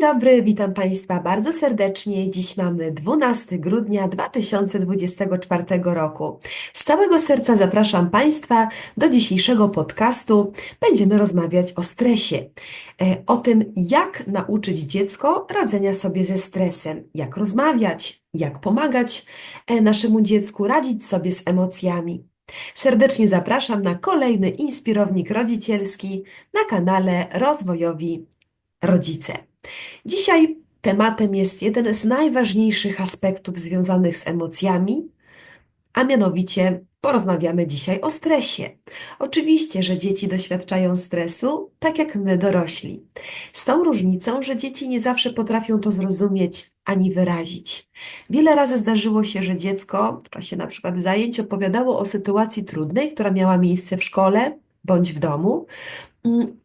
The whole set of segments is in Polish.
dobry, witam Państwa bardzo serdecznie. Dziś mamy 12 grudnia 2024 roku. Z całego serca zapraszam Państwa do dzisiejszego podcastu. Będziemy rozmawiać o stresie, e, o tym, jak nauczyć dziecko radzenia sobie ze stresem, jak rozmawiać, jak pomagać e, naszemu dziecku radzić sobie z emocjami. Serdecznie zapraszam na kolejny inspirownik rodzicielski na kanale Rozwojowi Rodzice. Dzisiaj tematem jest jeden z najważniejszych aspektów związanych z emocjami, a mianowicie porozmawiamy dzisiaj o stresie. Oczywiście, że dzieci doświadczają stresu, tak jak my dorośli. Z tą różnicą, że dzieci nie zawsze potrafią to zrozumieć ani wyrazić. Wiele razy zdarzyło się, że dziecko w czasie na przykład zajęć opowiadało o sytuacji trudnej, która miała miejsce w szkole bądź w domu,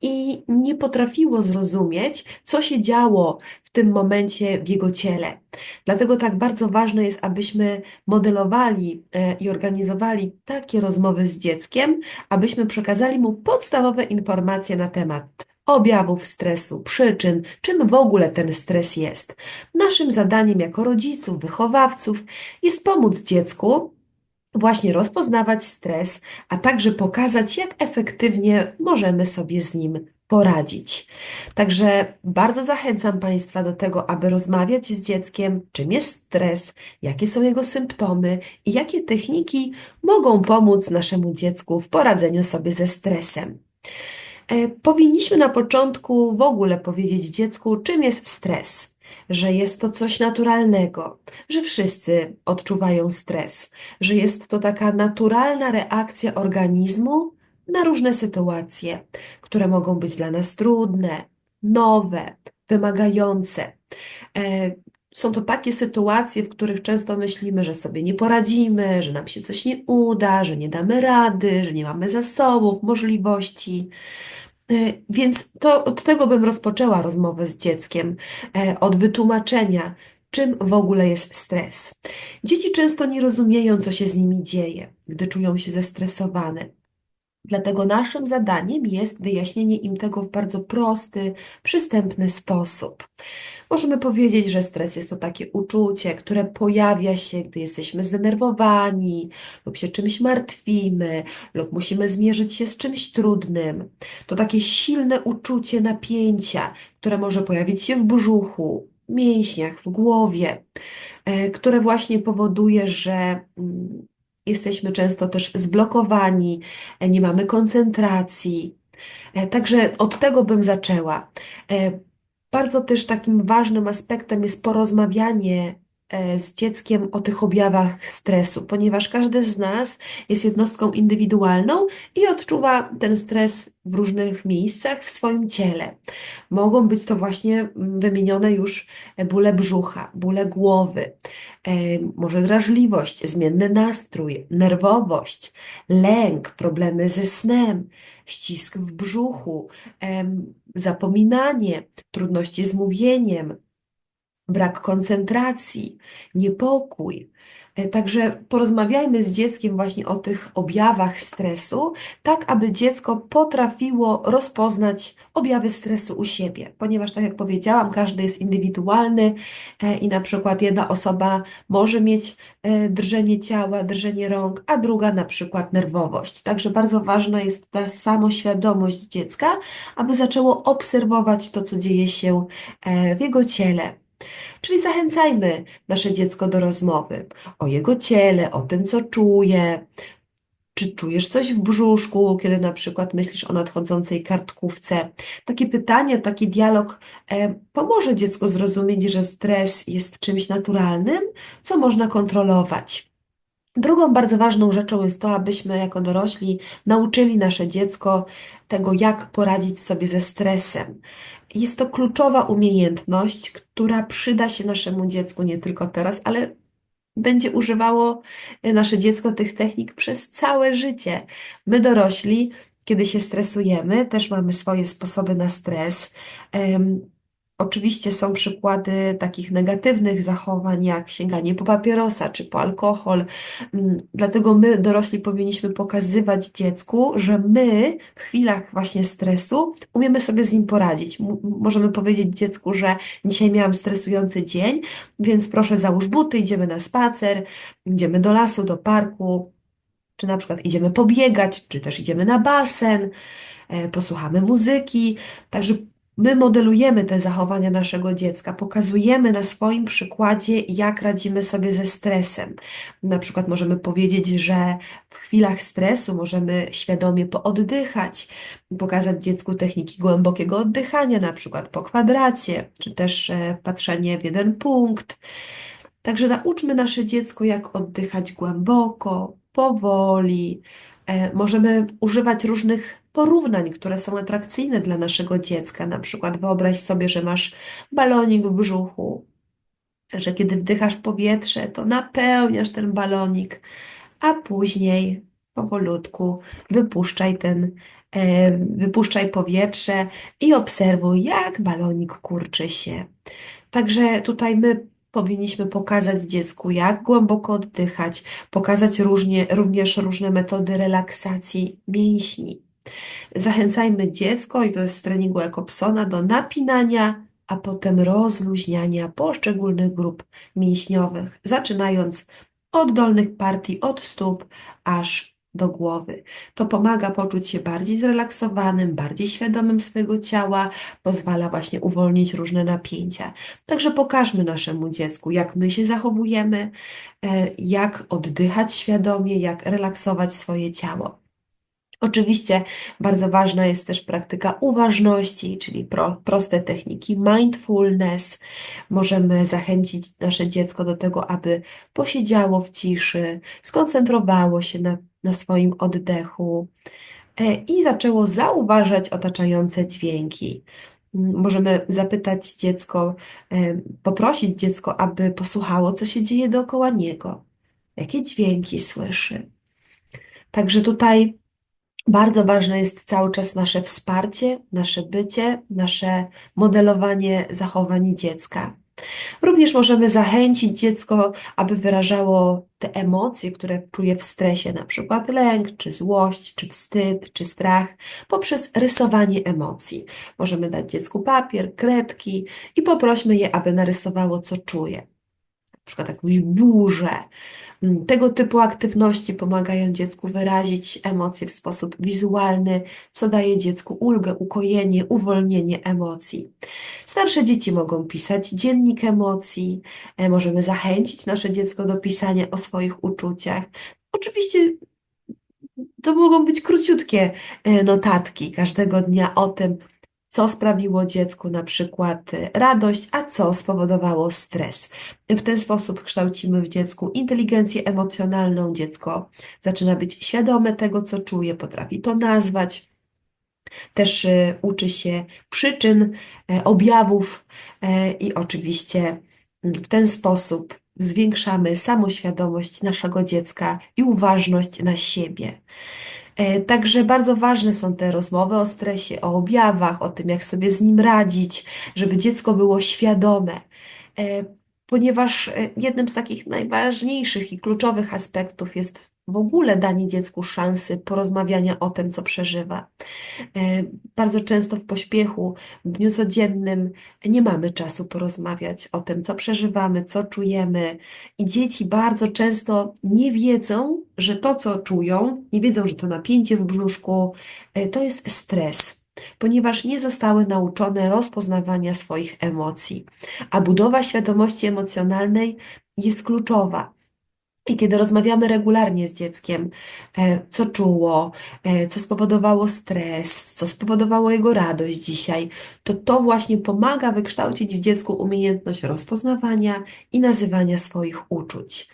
i nie potrafiło zrozumieć, co się działo w tym momencie w jego ciele. Dlatego tak bardzo ważne jest, abyśmy modelowali e, i organizowali takie rozmowy z dzieckiem, abyśmy przekazali mu podstawowe informacje na temat objawów stresu, przyczyn, czym w ogóle ten stres jest. Naszym zadaniem jako rodziców, wychowawców jest pomóc dziecku właśnie rozpoznawać stres, a także pokazać, jak efektywnie możemy sobie z nim poradzić. Także bardzo zachęcam Państwa do tego, aby rozmawiać z dzieckiem, czym jest stres, jakie są jego symptomy i jakie techniki mogą pomóc naszemu dziecku w poradzeniu sobie ze stresem. E, powinniśmy na początku w ogóle powiedzieć dziecku, czym jest stres że jest to coś naturalnego, że wszyscy odczuwają stres, że jest to taka naturalna reakcja organizmu na różne sytuacje, które mogą być dla nas trudne, nowe, wymagające. E, są to takie sytuacje, w których często myślimy, że sobie nie poradzimy, że nam się coś nie uda, że nie damy rady, że nie mamy zasobów, możliwości. E, więc to od tego bym rozpoczęła rozmowę z dzieckiem, e, od wytłumaczenia, czym w ogóle jest stres. Dzieci często nie rozumieją, co się z nimi dzieje, gdy czują się zestresowane. Dlatego naszym zadaniem jest wyjaśnienie im tego w bardzo prosty, przystępny sposób. Możemy powiedzieć, że stres jest to takie uczucie, które pojawia się, gdy jesteśmy zdenerwowani lub się czymś martwimy, lub musimy zmierzyć się z czymś trudnym. To takie silne uczucie napięcia, które może pojawić się w brzuchu, mięśniach, w głowie, e, które właśnie powoduje, że mm, jesteśmy często też zblokowani, e, nie mamy koncentracji. E, także od tego bym zaczęła. Bardzo też takim ważnym aspektem jest porozmawianie z dzieckiem o tych objawach stresu, ponieważ każdy z nas jest jednostką indywidualną i odczuwa ten stres w różnych miejscach w swoim ciele. Mogą być to właśnie mm, wymienione już bóle brzucha, bóle głowy, e, może drażliwość, zmienny nastrój, nerwowość, lęk, problemy ze snem, ścisk w brzuchu, zapominanie, trudności z mówieniem, brak koncentracji, niepokój. E, także porozmawiajmy z dzieckiem właśnie o tych objawach stresu, tak aby dziecko potrafiło rozpoznać objawy stresu u siebie, ponieważ tak jak powiedziałam, każdy jest indywidualny e, i na przykład jedna osoba może mieć e, drżenie ciała, drżenie rąk, a druga na przykład nerwowość. Także bardzo ważna jest ta samoświadomość dziecka, aby zaczęło obserwować to, co dzieje się w jego ciele. Czyli zachęcajmy nasze dziecko do rozmowy o jego ciele, o tym, co czuje. Czy czujesz coś w brzuszku, kiedy na przykład myślisz o nadchodzącej kartkówce? Takie pytanie, taki dialog e, pomoże dziecku zrozumieć, że stres jest czymś naturalnym, co można kontrolować. Drugą bardzo ważną rzeczą jest to, abyśmy jako dorośli nauczyli nasze dziecko tego, jak poradzić sobie ze stresem. Jest to kluczowa umiejętność, która przyda się naszemu dziecku nie tylko teraz, ale będzie używało e, nasze dziecko tych technik przez całe życie. My dorośli, kiedy się stresujemy, też mamy swoje sposoby na stres. Oczywiście są przykłady takich negatywnych zachowań, jak sięganie po papierosa czy po alkohol. Mm, Dlatego my, dorośli, powinniśmy pokazywać dziecku, że my w chwilach właśnie stresu umiemy sobie z nim poradzić. M- Możemy powiedzieć dziecku, że dzisiaj miałam stresujący dzień, więc proszę załóż buty, idziemy na spacer, idziemy do lasu, do parku, czy na przykład idziemy pobiegać, czy też idziemy na basen e, posłuchamy muzyki. Także my modelujemy te zachowania naszego dziecka, pokazujemy na swoim przykładzie, jak radzimy sobie ze stresem. Na przykład możemy powiedzieć, że w chwilach stresu możemy świadomie pooddychać, pokazać dziecku techniki głębokiego oddychania, na przykład po kwadracie, czy też e, patrzenie w jeden punkt. Także nauczmy nasze dziecko, jak oddychać głęboko, powoli. E, możemy używać różnych porównań, które są atrakcyjne dla naszego dziecka. Na przykład wyobraź sobie, że masz balonik w brzuchu, że kiedy wdychasz powietrze, to napełniasz ten balonik, a później powolutku wypuszczaj ten, e, wypuszczaj powietrze i obserwuj, jak balonik kurczy się. Także tutaj my powinniśmy pokazać dziecku, jak głęboko oddychać, pokazać różnie, również różne metody relaksacji mięśni. Zachęcajmy dziecko, i to jest z treningu Jacobsona, do napinania, a potem rozluźniania poszczególnych grup mięśniowych, zaczynając od dolnych partii, od stóp, aż do głowy. To pomaga poczuć się bardziej zrelaksowanym, bardziej świadomym swojego ciała, pozwala właśnie uwolnić różne napięcia. Także pokażmy naszemu dziecku, jak my się zachowujemy, e, jak oddychać świadomie, jak relaksować swoje ciało. Oczywiście bardzo ważna jest też praktyka uważności, czyli pro, proste techniki mindfulness. Możemy zachęcić nasze dziecko do tego, aby posiedziało w ciszy, skoncentrowało się na, na swoim oddechu e, i zaczęło zauważać otaczające dźwięki. Możemy zapytać dziecko, e, poprosić dziecko, aby posłuchało, co się dzieje dookoła niego, jakie dźwięki słyszy. Także tutaj. Bardzo ważne jest cały czas nasze wsparcie, nasze bycie, nasze modelowanie zachowań dziecka. Również możemy zachęcić dziecko, aby wyrażało te emocje, które czuje w stresie, na przykład lęk, czy złość, czy wstyd, czy strach, poprzez rysowanie emocji. Możemy dać dziecku papier, kredki i poprośmy je, aby narysowało, co czuje. Przykład jakąś burzę, Mm, Tego typu aktywności pomagają dziecku wyrazić emocje w sposób wizualny, co daje dziecku ulgę, ukojenie, uwolnienie emocji. Starsze dzieci mogą pisać dziennik emocji, e, możemy zachęcić nasze dziecko do pisania o swoich uczuciach. Oczywiście to mogą być króciutkie e, notatki każdego dnia o tym, co sprawiło dziecku na przykład y, radość, a co spowodowało stres. W ten sposób kształcimy w dziecku inteligencję emocjonalną. Dziecko zaczyna być świadome tego, co czuje, potrafi to nazwać. Też y, uczy się przyczyn, e, objawów e, i oczywiście mm, w ten sposób zwiększamy samoświadomość naszego dziecka i uważność na siebie. E, Także bardzo ważne są te rozmowy o stresie, o objawach, o tym, jak sobie z nim radzić, żeby dziecko było świadome. E, Ponieważ e, jednym z takich najważniejszych i kluczowych aspektów jest w ogóle danie dziecku szansy porozmawiania o tym, co przeżywa. E, Bardzo często w pośpiechu, w dniu codziennym nie mamy czasu porozmawiać o tym, co przeżywamy, co czujemy, i dzieci bardzo często nie wiedzą, że to, co czują, nie wiedzą, że to napięcie w brzuszku, e, to jest stres. Ponieważ nie zostały nauczone rozpoznawania swoich emocji, a budowa świadomości emocjonalnej jest kluczowa. I kiedy rozmawiamy regularnie z dzieckiem, e, co czuło, e, co spowodowało stres, co spowodowało jego radość dzisiaj, to to właśnie pomaga wykształcić w dziecku umiejętność rozpoznawania i nazywania swoich uczuć.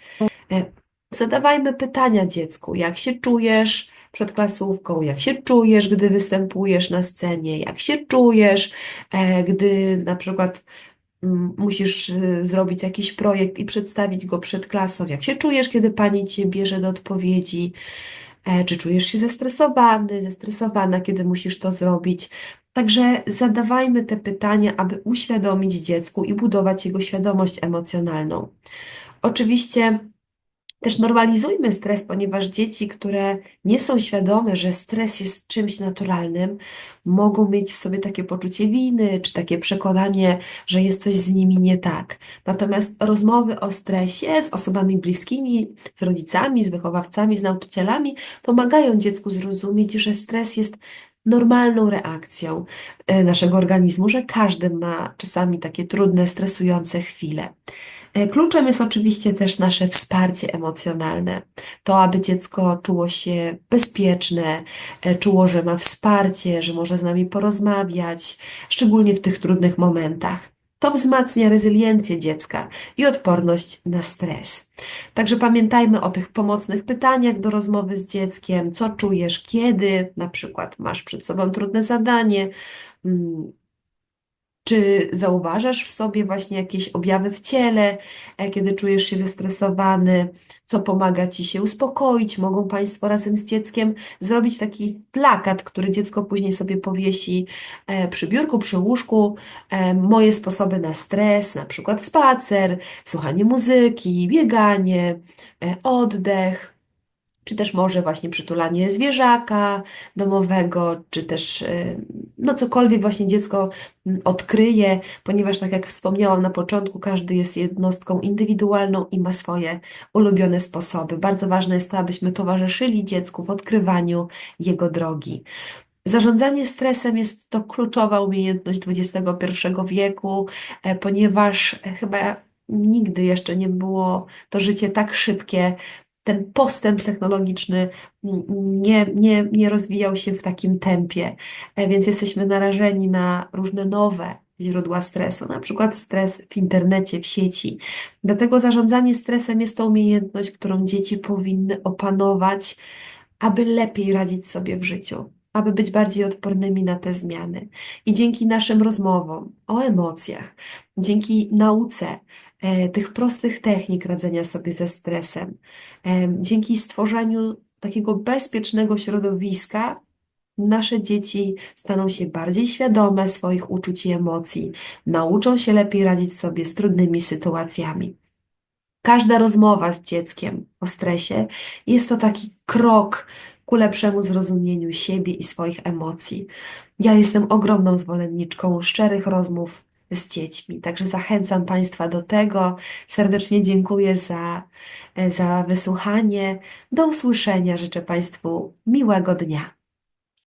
E, Zadawajmy pytania dziecku, jak się czujesz przed klasówką, jak się czujesz, gdy występujesz na scenie, jak się czujesz, gdy na przykład musisz y, zrobić jakiś projekt i przedstawić go przed klasą, jak się czujesz, kiedy pani cię bierze do odpowiedzi, e, czy czujesz się zestresowany, zestresowana, kiedy musisz to zrobić. Także zadawajmy te pytania, aby uświadomić dziecku i budować jego świadomość emocjonalną. Oczywiście też normalizujmy stres, ponieważ dzieci, które nie są świadome, że stres jest czymś naturalnym, mogą mieć w sobie takie poczucie winy, czy takie przekonanie, że jest coś z nimi nie tak. Natomiast rozmowy o stresie z osobami bliskimi, z rodzicami, z wychowawcami, z nauczycielami pomagają dziecku zrozumieć, że stres jest normalną reakcją e, naszego organizmu, że każdy ma czasami takie trudne, stresujące chwile. E, Kluczem jest oczywiście też nasze wsparcie emocjonalne. To, aby dziecko czuło się bezpieczne, e, czuło, że ma wsparcie, że może z nami porozmawiać, szczególnie w tych trudnych momentach. To wzmacnia rezyliencję dziecka i odporność na stres. Także pamiętajmy o tych pomocnych pytaniach do rozmowy z dzieckiem. Co czujesz, kiedy na przykład masz przed sobą trudne zadanie, mm, czy zauważasz w sobie właśnie jakieś objawy w ciele, e, kiedy czujesz się zestresowany, co pomaga ci się uspokoić? Mogą Państwo razem z dzieckiem zrobić taki plakat, który dziecko później sobie powiesi e, przy biurku, przy łóżku. E, Moje sposoby na stres, na przykład spacer, słuchanie muzyki, bieganie, oddech czy też może właśnie przytulanie zwierzaka domowego, czy też y, no cokolwiek właśnie dziecko mm, odkryje, ponieważ tak jak wspomniałam na początku, każdy jest jednostką indywidualną i ma swoje ulubione sposoby. Bardzo ważne jest to, abyśmy towarzyszyli dziecku w odkrywaniu jego drogi. Zarządzanie stresem jest to kluczowa umiejętność XXI wieku, e, ponieważ chyba nigdy jeszcze nie było to życie tak szybkie, ten postęp technologiczny nie, nie, nie rozwijał się w takim tempie, e, więc jesteśmy narażeni na różne nowe źródła stresu, na przykład stres w internecie, w sieci. Dlatego zarządzanie stresem jest to umiejętność, którą dzieci powinny opanować, aby lepiej radzić sobie w życiu. Aby być bardziej odpornymi na te zmiany. I dzięki naszym rozmowom o emocjach, dzięki nauce, tych prostych technik radzenia sobie ze stresem, e, dzięki stworzeniu takiego bezpiecznego środowiska, nasze dzieci staną się bardziej świadome swoich uczuć i emocji, nauczą się lepiej radzić sobie z trudnymi sytuacjami. Każda rozmowa z dzieckiem o stresie jest to taki krok ku lepszemu zrozumieniu siebie i swoich emocji. Ja jestem ogromną zwolenniczką szczerych rozmów z dziećmi. Także zachęcam Państwa do tego. Serdecznie dziękuję za, za wysłuchanie. Do usłyszenia. Życzę Państwu miłego dnia.